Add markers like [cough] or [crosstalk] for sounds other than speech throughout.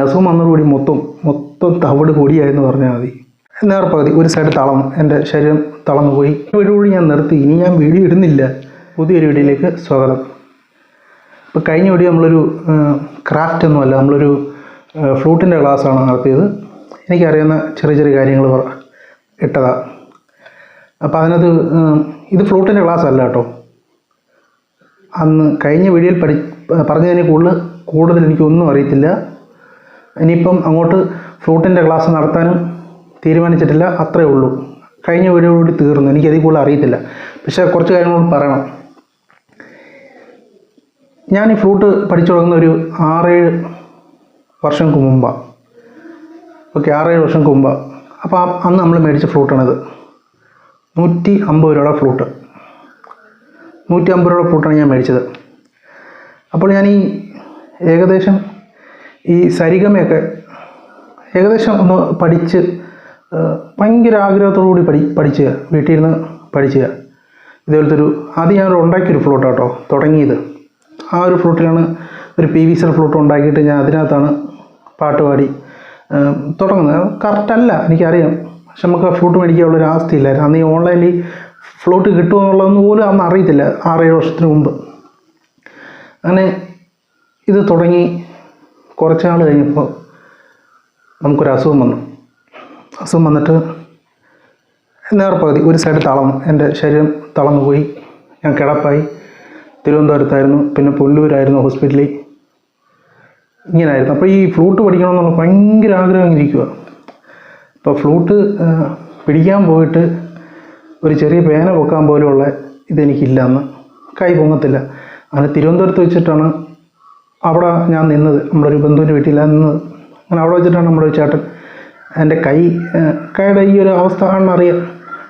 അസുഖം വന്നതോടുകൂടി മൊത്തം മൊത്തം തവിട് പൊടിയായെന്ന് പറഞ്ഞാൽ മതി. നേർപ്പകുതി ഒരു സൈഡ് തളർന്നു എന്റെ ശരീരം തളന്നു പോയി. വീടുകൂടി ഞാൻ നിർത്തി ഇനി ഞാൻ വീഡിയോ ഇടുന്നില്ല. പുതിയൊരു വീഡിയോയിലേക്ക് സ്വാഗതം. ഇപ്പോൾ കഴിഞ്ഞ വീഡിയോ നമ്മളൊരു ക്രാഫ്റ്റ് ഒന്നുമല്ല നമ്മളൊരു ഫ്ലൂട്ടിന്റെ ക്ലാസ്സാണ് നടത്തിയത്. എനിക്കറിയുന്ന ചെറിയ ചെറിയ കാര്യങ്ങൾ ഇട്ടതാണ് അപ്പോൾ അതിനകത്ത് ഇത് ഫ്ലൂട്ടിന്റെ ക്ലാസ് അല്ല കേട്ടോ. അന്ന് കഴിഞ്ഞ വീഡിയോയിൽ പഠി പറഞ്ഞതിനെ കൂടുതൽ കൂടുതൽ എനിക്കൊന്നും അറിയത്തില്ല. ഇനിയിപ്പം അങ്ങോട്ട് ഫ്ലൂട്ടിന്റെ ക്ലാസ് നടത്താനും തീരുമാനിച്ചിട്ടില്ല അത്രേ ഉള്ളൂ. കഴിഞ്ഞ വീഡിയോ കൂടി തീർന്നു. എനിക്കതിൽ കൂടുതൽ അറിയത്തില്ല. പക്ഷേ കുറച്ച് കാര്യങ്ങളോട് പറയണം. ഞാൻ ഈ ഫ്ലൂട്ട് പഠിച്ചു തുടങ്ങുന്ന ഒരു ആറേഴ് വർഷങ്ങൾക്ക് മുമ്പാണ് ഓക്കെ ആറേഴ് വർഷങ്ങൾക്ക് മുമ്പാണ് അപ്പോൾ അന്ന് നമ്മൾ മേടിച്ച ഫ്ലൂട്ടാണിത്. നൂറ്റി അമ്പത് രൂപയുടെ ഫ്ലൂട്ട്. നൂറ്റി അമ്പത് രൂപയുടെ ഫ്ലൂട്ടാണ് ഞാൻ മേടിച്ചത്. അപ്പോൾ ഞാൻ ഈ ഏകദേശം ഈ സരിഗമയൊക്കെ ഏകദേശം ഒന്ന് പഠിച്ച് ഭയങ്കര ആഗ്രഹത്തോടു കൂടി പഠി പഠിച്ചുക വീട്ടിലിരുന്ന് പഠിച്ചുക പഠിച്ച്. ഇതേപോലത്തെ ഒരു ആദ്യം ഞാൻ ഉണ്ടാക്കിയൊരു ഫ്ലൂട്ട് കേട്ടോ തുടങ്ങിയത്. ആ ഒരു ഫ്ലൂട്ടിലാണ് ഒരു പി വി സി ഫ്ലൂട്ട് ഉണ്ടാക്കിയിട്ട് ഞാൻ അതിനകത്താണ് പാട്ട് പാടി തുടങ്ങുന്നത്. കറക്റ്റല്ല എനിക്കറിയാം. പക്ഷെ നമുക്ക് ആ ഫ്ലൂട്ട് മേടിക്കാനുള്ളൊരു ആസ്തിയില്ലായിരുന്നു. അന്ന് ഈ ഓൺലൈനിൽ ഫ്ലോട്ട് കിട്ടുമോ എന്നുള്ളതൊന്നും പോലും അന്ന് അറിയത്തില്ല ആറേഴ് വർഷത്തിന് മുമ്പ്. അങ്ങനെ ഇത് തുടങ്ങി. കുറച്ച് നാൾ കഴിഞ്ഞപ്പോൾ നമുക്കൊരു അസുഖം വന്നു. അസുഖം വന്നിട്ട് നേർപ്പകുതി ഒരു സൈഡ് തളർന്നു എന്റെ ശരീരം തളർന്നു പോയി. ഞാൻ കിടപ്പായി. തിരുവനന്തപുരത്തായിരുന്നു പിന്നെ പുല്ലൂരായിരുന്നു ഹോസ്പിറ്റലിൽ ഇങ്ങനായിരുന്നു. അപ്പോൾ ഈ ഫ്ലൂട്ട് പഠിക്കണമെന്നുള്ള ഭയങ്കര ആഗ്രഹം ഇരിക്കുക അപ്പോൾ ഫ്ലൂട്ട് പിടിക്കാൻ പോയിട്ട് ഒരു ചെറിയ പേന പൊക്കാൻ പോലുമുള്ള ഇതെനിക്കില്ല അന്ന് കൈ പൊങ്ങത്തില്ല. അങ്ങനെ തിരുവനന്തപുരത്ത് വെച്ചിട്ടാണ് അവിടെ ഞാൻ നിന്നത് നമ്മുടെ ഒരു ബന്ധുവിന്റെ വീട്ടിലാണ് നിന്നത്. അങ്ങനെ അവിടെ വെച്ചിട്ടാണ് നമ്മുടെ ചേട്ടൻ എന്റെ കൈ കൈയുടെ ഈ ഒരു അവസ്ഥ ആണെന്ന് അറിയാം.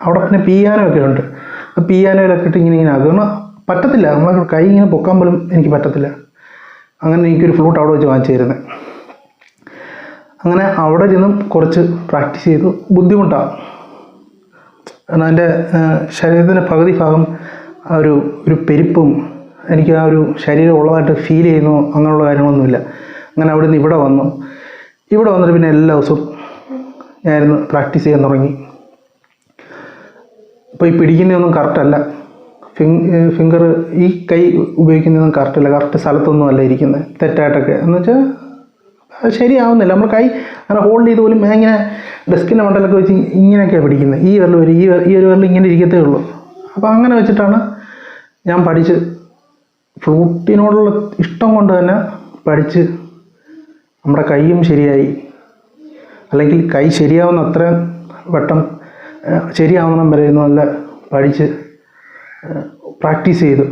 അവിടെ പിന്നെ പിയാനൊക്കെ ഉണ്ട്. അപ്പോൾ പിയാനോയിലൊക്കെ ഇട്ട് ഇങ്ങനെ ഇങ്ങനെ ആക്കണം പറ്റത്തില്ല. നമ്മളെ കൈ ഇങ്ങനെ പൊക്കാൻ പോലും എനിക്ക് പറ്റത്തില്ല. അങ്ങനെ എനിക്കൊരു ഫ്ലൂട്ട് അവിടെ വെച്ച് വാങ്ങിച്ചു തരുന്നത് അങ്ങനെ അവിടെ നിന്നും കുറച്ച് പ്രാക്ടീസ് ചെയ്തു. ബുദ്ധിമുട്ടാണ് എന്റെ ശരീരത്തിന്റെ പകുതി ഭാഗം ഒരു ഒരു പെരുപ്പും എനിക്ക് ആ ഒരു ശരീരം ഉള്ളതായിട്ട് ഫീൽ ചെയ്യുന്നു അങ്ങനെയുള്ള കാര്യങ്ങളൊന്നുമില്ല. അങ്ങനെ അവിടെ നിന്ന് ഇവിടെ വന്നു. ഇവിടെ വന്നിട്ട് പിന്നെ എല്ലാ ദിവസവും ഞാനിരുന്ന് പ്രാക്ടീസ് ചെയ്യാൻ തുടങ്ങി. ഇപ്പോൾ ഈ പിടിക്കുന്നതൊന്നും കറക്റ്റല്ല ഫിംഗർ ഈ കൈ ഉപയോഗിക്കുന്നതൊന്നും കറക്റ്റല്ല കറക്റ്റ് സ്ഥലത്തൊന്നും അല്ല ഇരിക്കുന്നത്. തെറ്റായിട്ടൊക്കെ. എന്ന് വെച്ചാൽ അത് ശരിയാവുന്നില്ല. നമ്മൾ കൈ അങ്ങനെ ഹോൾഡ് ചെയ്ത് പോലും ഇങ്ങനെ ഡെസ്കിന്റെ മണ്ടലൊക്കെ വെച്ച് ഇങ്ങനെയൊക്കെയാണ് പിടിക്കുന്നത്. ഈ വിരൽ വരും ഈ ഈ ഒരു വിരൽ ഇങ്ങനെ ഇരിക്കത്തേ ഉള്ളൂ. അപ്പോൾ അങ്ങനെ വെച്ചിട്ടാണ് ഞാൻ പഠിച്ച് ഫ്ലൂട്ടിനോടുള്ള ഇഷ്ടം കൊണ്ട് തന്നെ പഠിച്ച് നമ്മുടെ കൈയും ശരിയായി. അല്ലെങ്കിൽ കൈ ശരിയാവുന്ന അത്രയും വട്ടം ശരിയാവണം വരെ നല്ല പഠിച്ച് പ്രാക്ടീസ് ചെയ്തു.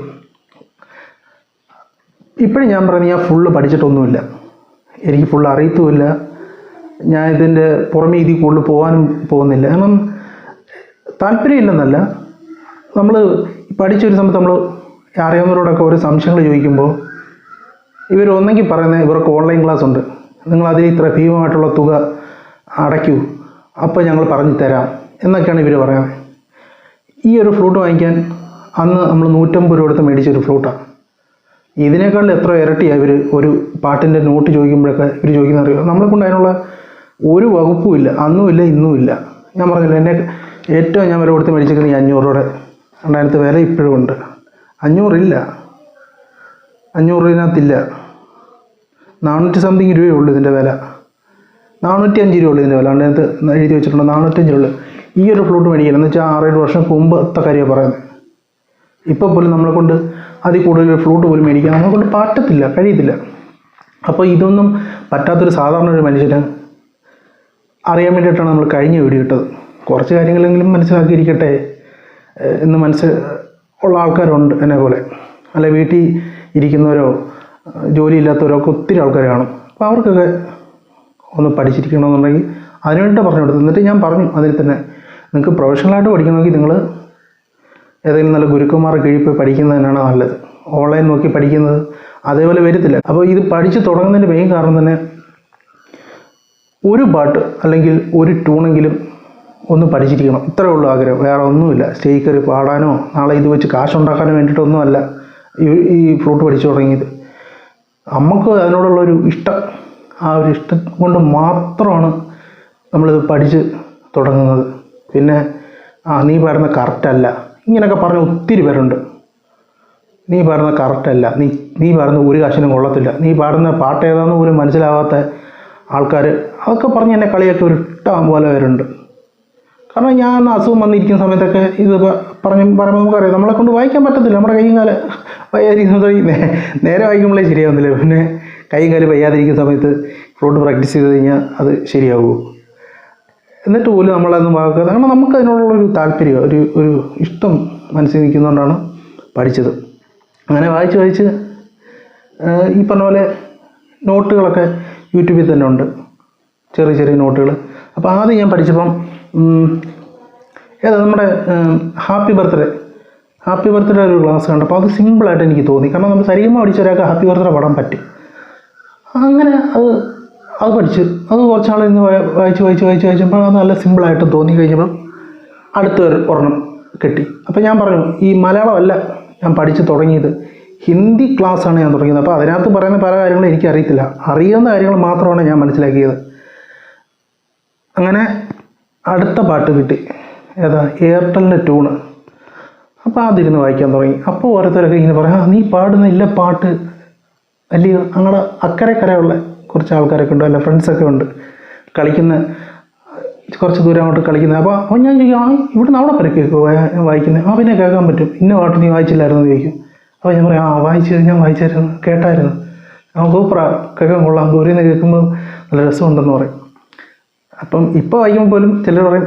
ഇപ്പോഴും ഞാൻ പറഞ്ഞു ഞാൻ ഫുള്ള് പഠിച്ചിട്ടൊന്നുമില്ല. എനിക്ക് ഫുള്ള് അറിയത്തുമില്ല. ഞാൻ ഇതിന്റെ പുറമേ ഇതിൽ കൂടുതൽ പോകാനും പോകുന്നില്ല. കാരണം താല്പര്യമില്ലെന്നല്ല. നമ്മൾ പഠിച്ചൊരു സമയത്ത് നമ്മൾ അറിയാവുന്നവരോടൊക്കെ ഒരു സംശയങ്ങൾ ചോദിക്കുമ്പോൾ ഇവർ ഒന്നെങ്കിൽ പറയുന്നത് ഇവർക്ക് ഓൺലൈൻ ക്ലാസ് ഉണ്ട്. നിങ്ങൾ അതിൽ ഇത്ര ഭീമമായിട്ടുള്ള തുക അടയ്ക്കൂ. അപ്പോൾ ഞങ്ങൾ പറഞ്ഞു തരാം എന്നൊക്കെയാണ് ഇവർ പറയുന്നത്. ഈ ഒരു ഫ്ലൂട്ട് വാങ്ങിക്കാൻ അന്ന് നമ്മൾ നൂറ്റമ്പത് രൂപ എടുത്ത് മേടിച്ചൊരു ഫ്ലൂട്ടാണ് ഇതിനേക്കാളും എത്ര ഇരട്ടിയാണ് ഇവർ ഒരു പാട്ടിന്റെ നോട്ട് ചോദിക്കുമ്പോഴൊക്കെ ഇവർ ചോദിക്കുന്ന അറിയോ? നമ്മളെ കൊണ്ട് അതിനുള്ള ഒരു വകുപ്പും ഇല്ല. അന്നും ഇല്ല ഇന്നും ഇല്ല. ഞാൻ പറഞ്ഞില്ല എന്നെ ഏറ്റവും ഞാൻ വില കൊടുത്ത് മേടിച്ചിരിക്കുന്നത് ഈ അഞ്ഞൂറ് രൂപയുടെ. രണ്ടായിരത്തി വില ഇപ്പോഴും ഉണ്ട്. അഞ്ഞൂറില്ല. അഞ്ഞൂറ് രൂപത്തിനകത്തില്ല നാനൂറ്റി സംതിങ് രൂപയേ ഉള്ളൂ ഇതിന്റെ വില. നാനൂറ്റി അഞ്ച് രൂപ ഉള്ളൂ ഇതിന്റെ വില. അതിനകത്ത് എഴുതി വെച്ചിട്ടുണ്ട്. നാനൂറ്റഞ്ച് രൂപ ഉള്ളൂ. ഈ ഒരു ഫ്ലൂട്ട് മേടിക്കണം. എന്ന് വെച്ചാൽ ആറേഴ് വർഷം മുമ്പത്തെ കാര്യമാണ് പറയുന്നത്. ഇപ്പോൾ പോലും നമ്മളെ കൊണ്ട് അതിൽ കൂടുതൽ ഫ്ലൂട്ട് പോലും മേടിക്കാൻ നമ്മളെ കൊണ്ട് പറ്റത്തില്ല കഴിയത്തില്ല. അപ്പോൾ ഇതൊന്നും പറ്റാത്തൊരു സാധാരണ ഒരു മനുഷ്യന് അറിയാൻ വേണ്ടിയിട്ടാണ് നമ്മൾ കഴിഞ്ഞ വീഡിയോ ഇട്ടത്. കുറച്ച് കാര്യങ്ങളെങ്കിലും മനസ്സിലാക്കിയിരിക്കട്ടെ എന്ന് മനസ്സ് ഉള്ള ആൾക്കാരുണ്ട് എന്നെ പോലെ. അല്ലെ വീട്ടിൽ ഇരിക്കുന്നവരോ ജോലിയില്ലാത്തവരോ ഒക്കെ ഒത്തിരി ആൾക്കാർ കാണും. അപ്പോൾ അവർക്കൊക്കെ ഒന്ന് പഠിച്ചിരിക്കണമെന്നുണ്ടെങ്കിൽ അതിനുവേണ്ടി പറഞ്ഞു കൊടുത്തു എന്നിട്ട് ഞാൻ പറഞ്ഞു അതിൽ തന്നെ നിങ്ങൾക്ക് പ്രൊഫഷണലായിട്ട് പഠിക്കണമെങ്കിൽ നിങ്ങൾ ഏതെങ്കിലും നല്ല ഗുരുക്കന്മാരെ കീഴിൽ പോയി തന്നെയാണ് നല്ലത്. ഓൺലൈൻ നോക്കി പഠിക്കുന്നത് അതേപോലെ വരത്തില്ല. അപ്പോൾ ഇത് പഠിച്ച് തുടങ്ങുന്നതിന്റെ മെയിൻ കാരണം തന്നെ ഒരു പാട്ട് അല്ലെങ്കിൽ ഒരു ട്യൂണെങ്കിലും ഒന്ന് പഠിച്ചിരിക്കണം ഇത്രയേ ഉള്ളൂ ആഗ്രഹം. വേറെ ഒന്നുമില്ല. സ്റ്റേജ് കയറി പാടാനോ നാളെ ഇത് വെച്ച് കാശുണ്ടാക്കാനോ വേണ്ടിയിട്ടൊന്നുമല്ല ഈ ഫ്ലൂട്ട് പഠിച്ചു തുടങ്ങിയത്. നമുക്ക് അതിനോടുള്ളൊരു ഇഷ്ടം ആ ഒരു ഇഷ്ടം കൊണ്ട് മാത്രമാണ് നമ്മളിത് പഠിച്ച് തുടങ്ങുന്നത്. പിന്നെ ആ നീ പാടുന്ന കറക്റ്റല്ല ഇങ്ങനെയൊക്കെ പറഞ്ഞ ഒത്തിരി പേരുണ്ട്. നീ പാടുന്ന കറക്റ്റല്ല നീ നീ പാടുന്ന ഒരു കാശിനും കൊള്ളത്തില്ല. നീ പാടുന്ന പാട്ട് ഏതാണെന്ന് പോലും മനസ്സിലാവാത്ത ആൾക്കാർ അതൊക്കെ പറഞ്ഞ് എന്നെ കളിയൊക്കെ ഒരു ഇഷ്ടം പോലെ വരുന്നുണ്ട് കാരണം ഞാൻ അസുഖം വന്നിരിക്കുന്ന സമയത്തൊക്കെ ഇത് പറഞ്ഞ് പറയുമ്പോൾ നമുക്കറിയാം. നമ്മളെ കൊണ്ട് വായിക്കാൻ പറ്റത്തില്ല. നമ്മുടെ കൈയും കാൽ വയ്യാതിരിക്കുന്ന സമയത്ത് നേരെ വായിക്കുമ്പോഴേ ശരിയാവുന്നില്ല. പിന്നെ കൈയും കാൽ വയ്യാതിരിക്കുന്ന സമയത്ത് ഫ്ലോട്ട് പ്രാക്ടീസ് ചെയ്ത് കഴിഞ്ഞാൽ അത് ശരിയാവുമോ എന്നിട്ട് പോലും നമ്മളതൊന്നും വാക്കാതെ കാരണം നമുക്ക് അതിനോടുള്ളൊരു താല്പര്യം ഒരു ഒരു ഇഷ്ടം മനസ്സിൽ നിൽക്കുന്നതുകൊണ്ടാണ് പഠിച്ചത്. അങ്ങനെ വായിച്ച് വായിച്ച് ഈ പറഞ്ഞ പോലെ നോട്ടുകളൊക്കെ യൂട്യൂബിൽ തന്നെ ഉണ്ട്. ചെറിയ ചെറിയ നോട്ടുകൾ അപ്പോൾ ആദ്യം ഞാൻ പഠിച്ചപ്പം ഏതാ നമ്മുടെ ഹാപ്പി ബർത്ത്ഡേ. ഹാപ്പി ബർത്ത്ഡേ ഒരു ക്ലാസ് കണ്ടപ്പോൾ അത് സിമ്പിളായിട്ട് എനിക്ക് തോന്നി. കാരണം നമ്മൾ സരിഗമ പഠിച്ച ഒരാൾക്ക് ഹാപ്പി ബർത്ത്ഡേ പാടാൻ പറ്റും. അങ്ങനെ അത് അത് പഠിച്ച്. അത് കുറച്ചാൾ ഇന്ന് വായിച്ച് വായിച്ച് വായിച്ച് വായിച്ചപ്പോൾ അത് നല്ല സിമ്പിളായിട്ട് തോന്നി കഴിഞ്ഞപ്പം അടുത്ത ഒരു ഒരെണ്ണം കിട്ടി. അപ്പോൾ ഞാൻ പറഞ്ഞു ഈ മലയാളമല്ല ഞാൻ പഠിച്ച് തുടങ്ങിയത്. ഹിന്ദി ക്ലാസ്സാണ് ഞാൻ തുടങ്ങിയത്. അപ്പോൾ അതിനകത്ത് പറയുന്ന പല കാര്യങ്ങളും എനിക്കറിയത്തില്ല. അറിയുന്ന കാര്യങ്ങൾ മാത്രമാണ് ഞാൻ മനസ്സിലാക്കിയത്. അങ്ങനെ അടുത്ത പാട്ട് കിട്ടി. ഏതാ? എയർടെലിന്റെ ട്യൂണ് അപ്പോൾ അതിരുന്ന് വായിക്കാൻ തുടങ്ങി. അപ്പോൾ ഓരോരുത്തരൊക്കെ ഇങ്ങനെ പറയാം "ആ, നീ പാടുന്ന ഇല്ല പാട്ട്. അല്ലെങ്കിൽ ഞങ്ങളുടെ അക്കരെ കരയുള്ള കുറച്ച് ആൾക്കാരൊക്കെ ഉണ്ട് അല്ല ഫ്രണ്ട്സൊക്കെ ഉണ്ട്. കളിക്കുന്ന കുറച്ച് ദൂരം അങ്ങോട്ട് കളിക്കുന്നത് അപ്പോൾ അപ്പോൾ ഞാൻ ചോദിക്കും ആ ഇവിടുന്ന് അവിടെ വരെ കേൾക്കുമോ വായിക്കുന്നത് ആ പിന്നെ കേൾക്കാൻ പറ്റും. ഇന്ന പാട്ട് നീ വായിച്ചില്ലായിരുന്നു? ചോദിക്കും. അപ്പോൾ ഞാൻ പറയും ആ വായിച്ചു ഞാൻ വായിച്ചായിരുന്നു കേട്ടായിരുന്നു. ആ സൂപ്പറാ. കേൾക്കാൻ കൊള്ളാം. ദൂരെ നിന്ന് കേൾക്കുമ്പോൾ നല്ല രസമുണ്ടെന്ന് പറയും. അപ്പം ഇപ്പോൾ വായിക്കുമ്പോൾ പോലും ചിലർ പറയും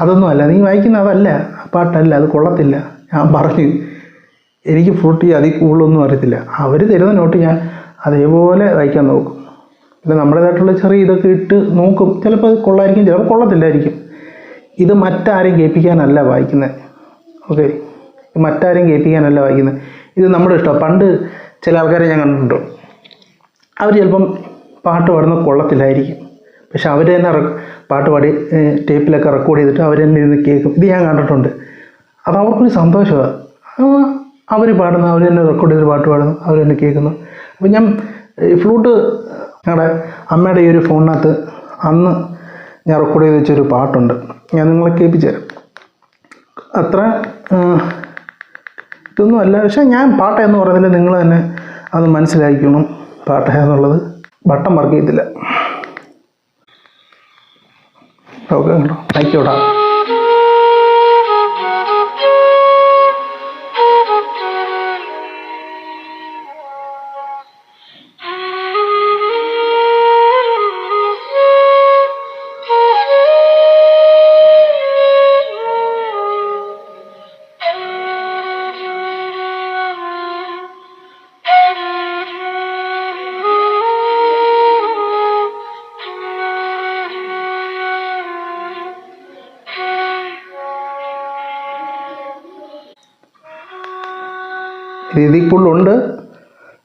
അതൊന്നും അല്ല നീ വായിക്കുന്ന അതല്ല ആ പാട്ടല്ല അത് കൊള്ളത്തില്ല. ഞാൻ പറഞ്ഞു എനിക്ക് ഫ്രൂട്ടി അതിൽ കൂടുതലൊന്നും അറിയത്തില്ല. അവർ തരുന്ന നോട്ട് ഞാൻ അതേപോലെ വായിക്കാൻ നോക്കും. പിന്നെ നമ്മുടേതായിട്ടുള്ള ചെറിയ ഇതൊക്കെ ഇട്ട് നോക്കും. ചിലപ്പോൾ അത് കൊള്ളായിരിക്കും ചിലപ്പോൾ കൊള്ളത്തില്ലായിരിക്കും. ഇത് മറ്റാരെയും കേൾപ്പിക്കാനല്ല വായിക്കുന്നത് ഓക്കെ? മറ്റാരെയും കേൾപ്പിക്കാനല്ല വായിക്കുന്നത് ഇത് നമ്മുടെ ഇഷ്ടം. പണ്ട് ചില ആൾക്കാരെ ഞാൻ കണ്ടിട്ടുണ്ട്. അവർ ചിലപ്പം പാട്ട് പാടുന്ന കൊള്ളത്തില്ലായിരിക്കും. പക്ഷെ അവർ തന്നെ പാട്ട് പാടി ടേപ്പിലൊക്കെ റെക്കോർഡ് ചെയ്തിട്ട് അവർ തന്നെ ഇരുന്ന് കേൾക്കും. ഇത് ഞാൻ കണ്ടിട്ടുണ്ട്. അത് അവർക്കൊരു സന്തോഷമാണ് അവർ പാടുന്നു അവർ തന്നെ റെക്കോർഡ് ചെയ്ത് പാട്ട് പാടുന്നു അവർ തന്നെ കേൾക്കുന്നു. അപ്പം ഞാൻ ഫ്ലൂട്ട് ഞങ്ങളുടെ അമ്മയുടെ ഈ ഒരു ഫോണിനകത്ത് അന്ന് ഞാൻ റെക്കോർഡ് ചെയ്ത് വെച്ചൊരു പാട്ടുണ്ട്. ഞാൻ നിങ്ങളെ കേൾപ്പിച്ചു തരാം. അത്ര ഇതൊന്നും അല്ല. പക്ഷെ ഞാൻ പാട്ട എന്ന് പറയുന്നില്ല നിങ്ങൾ തന്നെ അത് മനസ്സിലാക്കിക്കണം പാട്ട എന്നുള്ളത്. ബട്ടൺ വർക്ക് ചെയ്തില്ല ഓക്കെ കേട്ടോ ആയിക്കോട്ടെ ഇത്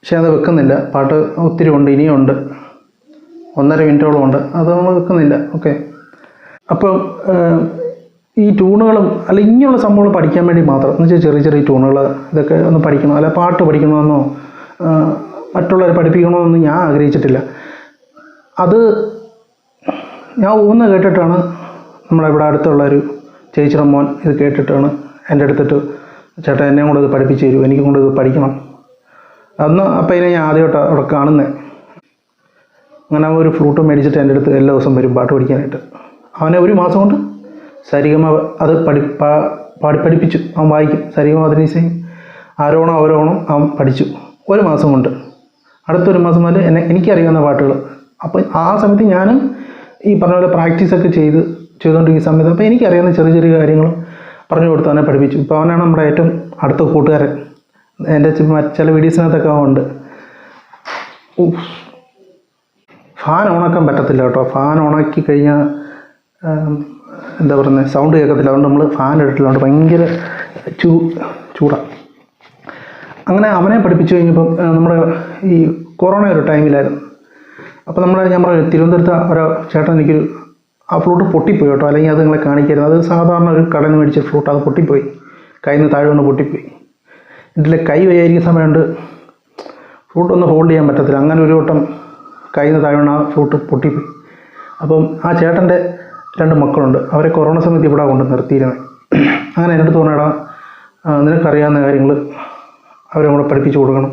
പക്ഷെ അത് വെക്കുന്നില്ല. പാട്ട് ഒത്തിരി ഉണ്ട് ഇനിയും ഉണ്ട്. ഒന്നര മിനിറ്റോളം ഉണ്ട്. അത് നമ്മൾ വെക്കുന്നില്ല. ഓക്കെ. അപ്പം ഈ ട്യൂണുകളും അല്ല ഇങ്ങനെയുള്ള സംഭവങ്ങൾ പഠിക്കാൻ വേണ്ടി മാത്രം എന്ന് വെച്ചാൽ ചെറിയ ചെറിയ ട്യൂണുകൾ ഇതൊക്കെ ഒന്ന് പഠിക്കണം? അല്ല പാട്ട് പഠിക്കണമെന്നോ? മറ്റുള്ളവരെ പഠിപ്പിക്കണമെന്നൊന്നും ഞാൻ ആഗ്രഹിച്ചിട്ടില്ല. അത് ഞാൻ ഊന്ന് കേട്ടിട്ടാണ് നമ്മളിവിടെ അടുത്തുള്ള ഒരു ചേച്ചിയുടെ മോൻ ഇത് കേട്ടിട്ടാണ് എന്റെ അടുത്തിട്ട് ചേട്ടാ എന്നെ കൊണ്ട് ഇത് പഠിപ്പിച്ച് എനിക്കും കൊണ്ട് ഇത് പഠിക്കണം. അന്ന് അപ്പം ഇതിനെ ഞാൻ ആദ്യമായിട്ട് അവിടെ കാണുന്നത് അങ്ങനെ ഒരു ഫ്ലൂട്ട് മേടിച്ചിട്ട് എന്റെ അടുത്ത് എല്ലാ ദിവസം വരും പാട്ട് പഠിക്കാനായിട്ട്. അവനെ ഒരു മാസം കൊണ്ട് സരിഗമ അത് പഠി പാടി പഠിപ്പിച്ചു. അവൻ വായിക്കും. സരിഗമ അതിനീസയും ആരോണം അവരോണം അവൻ പഠിച്ചു. ഒരു മാസം കൊണ്ട്. അടുത്തൊരു മാസം മുതൽ എന്നെ എനിക്കറിയാവുന്ന പാട്ടുകൾ അപ്പോൾ ആ സമയത്ത് ഞാനും ഈ പറഞ്ഞ പോലെ പ്രാക്ടീസൊക്കെ ചെയ്ത് ചെയ്തുകൊണ്ടിരിക്കുന്ന സമയത്ത് അപ്പോൾ എനിക്കറിയാവുന്ന ചെറിയ ചെറിയ കാര്യങ്ങൾ പറഞ്ഞു കൊടുത്ത് അവനെ പഠിപ്പിച്ചു. ഇപ്പോൾ അവനാണ് നമ്മുടെ ഏറ്റവും അടുത്ത കൂട്ടുകാരൻ. എന്റെ ചില വീഡിയോസിനകത്തൊക്കെ ഉണ്ട്. ഫാൻ ഓണാക്കാൻ പറ്റത്തില്ല കേട്ടോ. ഫാൻ ഓണാക്കി കഴിഞ്ഞാൽ എന്താ പറയുന്നത് സൗണ്ട് കേൾക്കത്തില്ല. അതുകൊണ്ട് നമ്മൾ ഫാൻ ഇട്ടില്ല അതുകൊണ്ട് ഭയങ്കര ചൂ ചൂടാണ് അങ്ങനെ അവനെ പഠിപ്പിച്ചു കഴിഞ്ഞപ്പം നമ്മുടെ ഈ കൊറോണ ഒരു ടൈമിലായിരുന്നു. അപ്പോൾ നമ്മുടെ ഞാൻ തിരുവനന്തപുരത്ത് ഒരു ചേട്ടൻ എനിക്കൊരു ആ ഫ്ലൂട്ട് പൊട്ടിപ്പോയി കേട്ടോ. അല്ലെങ്കിൽ അത് നിങ്ങളെ കാണിക്കരുത്. അത് സാധാരണ ഒരു കടന്ന് മേടിച്ച ഫ്ലൂട്ട്. അത് പൊട്ടിപ്പോയി. കയ്യിൽ നിന്ന് താഴെ കൊണ്ട് പൊട്ടിപ്പോയി. ഇതിൽ കൈ വയ്യായിരിക്കുന്ന സമയമുണ്ട്. ഫ്രൂട്ട് ഒന്ന് ഹോൾഡ് ചെയ്യാൻ പറ്റത്തില്ല. അങ്ങനെ ഒരു വട്ടം കയ്യിൽ നിന്ന് താഴെ ആ ഫ്രൂട്ട് പൊട്ടിപ്പോയി അപ്പം ആ ചേട്ടന്റെ രണ്ട് മക്കളുണ്ട്. അവരെ കൊറോണ സമയത്ത് ഇവിടെ കൊണ്ട് നിർത്തിയിരുന്നത് അങ്ങനെ എന്റെ അടുത്ത് പറഞ്ഞടാ നിനക്കറിയാവുന്ന കാര്യങ്ങൾ അവരെ കൂടെ പഠിപ്പിച്ചു കൊടുക്കണം.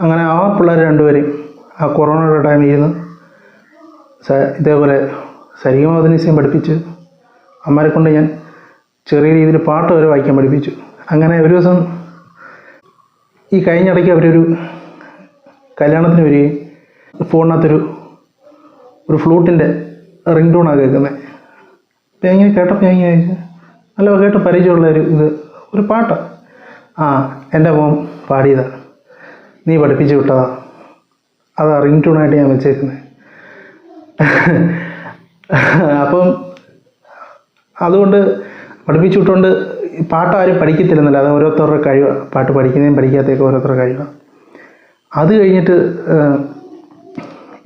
അങ്ങനെ ആ പിള്ളേർ രണ്ടുപേരെയും ആ കൊറോണയുടെ ടൈമിൽ ഇരുന്ന് ഇതേപോലെ സരിഗമപദനിസ്യം പഠിപ്പിച്ച് അമ്മരെ കൊണ്ട് ഞാൻ ചെറിയ രീതിയിൽ പാട്ട് വരെ വായിക്കാൻ പഠിപ്പിച്ചു. അങ്ങനെ ഒരു ദിവസം ഈ കഴിഞ്ഞിടയ്ക്ക് അവരൊരു കല്യാണത്തിന് വരികയും ഫോണിനകത്തൊരു ഒരു ഫ്ലൂട്ടിന്റെ റിംഗ് ടൂണാണ് കേൾക്കുന്നത്. അപ്പം ഞാൻ ഇങ്ങനെ കേട്ടപ്പോൾ ഞാൻ ഇങ്ങനെ നല്ല കേട്ട് പരിചയമുള്ള ഒരു ഇത് ഒരു പാട്ടാണ് ആ എന്റെ മോൻ പാടിയതാണ് നീ പഠിപ്പിച്ച് വിട്ടതാ. അതാ റിംഗ് ടൂണായിട്ട് ഞാൻ വെച്ചേക്കുന്നത് [laughs] അപ്പം അതുകൊണ്ട് പഠിപ്പിച്ചു വിട്ടുകൊണ്ട് പാട്ട് ആരും പഠിക്കത്തില്ലെന്നല്ല. അത് ഓരോരുത്തരുടെ കഴിവാണ് പാട്ട് പഠിക്കുന്നതും പഠിക്കാത്തതൊക്കെ ഓരോരുത്തരുടെ കഴിവാണ് അത് കഴിഞ്ഞിട്ട്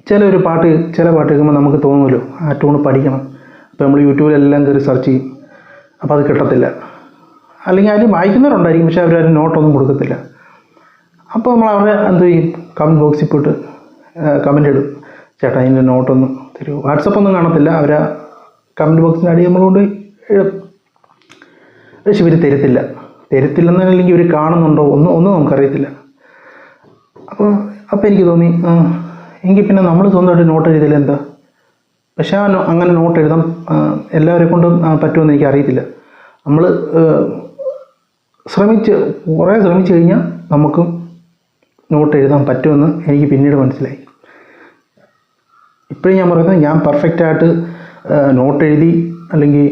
ചില ഒരു പാട്ട് ചില പാട്ട് കേൾക്കുമ്പോൾ നമുക്ക് തോന്നുമല്ലോ ആ ട്യൂൺ പഠിക്കണം. അപ്പോൾ നമ്മൾ യൂട്യൂബിലെല്ലാം കയറി സെർച്ച് ചെയ്യും. അപ്പോൾ അത് കിട്ടത്തില്ല. അല്ലെങ്കിൽ ആരും വായിക്കുന്നവരുണ്ടായിരിക്കും പക്ഷേ അവരാരും നോട്ടൊന്നും കൊടുക്കത്തില്ല. അപ്പോൾ നമ്മൾ അവരെ എന്ത് ചെയ്യും? കമന്റ് ബോക്സിൽ പോയിട്ട് കമന്റ് ഇടും. ചേട്ടാ അതിന്റെ നോട്ടൊന്നും തരൂ വാട്സപ്പൊന്നും കാണത്തില്ല. അവരാ കമന്റ് ബോക്സിന്റെ അടി നമ്മളോട് ഇടും പക്ഷെ ഇവർ തരത്തില്ല. തരത്തില്ലെന്നല്ലെങ്കിൽ ഇവർ കാണുന്നുണ്ടോ? ഒന്നും ഒന്നും നമുക്കറിയത്തില്ല. അപ്പോൾ അപ്പോൾ എനിക്ക് തോന്നി എങ്കിൽ പിന്നെ നമ്മൾ സ്വന്തമായിട്ട് നോട്ട് എഴുതിയാൽ എന്താ? പക്ഷേ ആ അങ്ങനെ നോട്ട് എഴുതാൻ ആ, എല്ലാവരെ കൊണ്ടും പറ്റുമെന്ന് എനിക്ക് അറിയത്തില്ല. നമ്മൾ ശ്രമിച്ച് കുറേ ശ്രമിച്ചു കഴിഞ്ഞാൽ നമുക്കും നോട്ട് എഴുതാൻ പറ്റുമെന്ന് എനിക്ക് പിന്നീട് മനസ്സിലായി. ഇപ്പോഴും ഞാൻ പറയുന്നത് ഞാൻ പെർഫെക്റ്റായിട്ട് നോട്ട് എഴുതി അല്ലെങ്കിൽ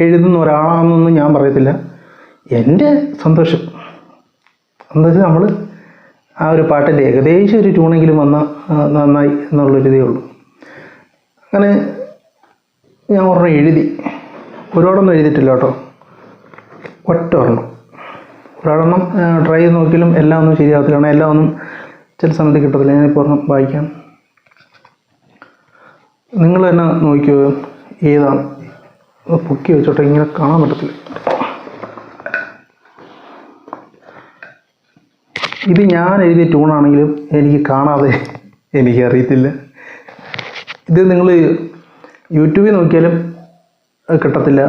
എഴുതുന്ന ഒരാളാണെന്നൊന്നും ഞാൻ പറയത്തില്ല. എന്റെ സന്തോഷം. എന്താ വെച്ചാൽ നമ്മൾ ആ ഒരു പാട്ടിന്റെ ഏകദേശം ഒരു ട്യൂണെങ്കിലും വന്ന നന്നായി എന്നുള്ളൊരിതേ ഉള്ളൂ. അങ്ങനെ ഞാൻ ഒരെണ്ണം എഴുതി. ഒരുപാടൊന്നും എഴുതിയിട്ടില്ല കേട്ടോ. ഒറ്റ ഒരെണ്ണം. ഒരാളെണ്ണം ട്രൈ ചെയ്ത് നോക്കിയാലും എല്ലാം ഒന്നും ശരിയാകത്തില്ല കാരണം എല്ലാം ഒന്നും ചില സമയത്ത് കിട്ടത്തില്ല. ഞാനിപ്പോൾ ഒരെണ്ണം വായിക്കാം. നിങ്ങൾ തന്നെ നോക്കിയോ ഏതാണ്? ഒന്ന് പൊക്കി വെച്ചോട്ടെ ഇങ്ങനെ കാണാൻ പറ്റത്തില്ല. ഇത് ഞാൻ എഴുതിയ ട്യൂണാണെങ്കിലും എനിക്ക് കാണാതെ എനിക്ക് അറിയത്തില്ല. ഇത് നിങ്ങൾ യൂട്യൂബിൽ നോക്കിയാലും കിട്ടത്തില്ല.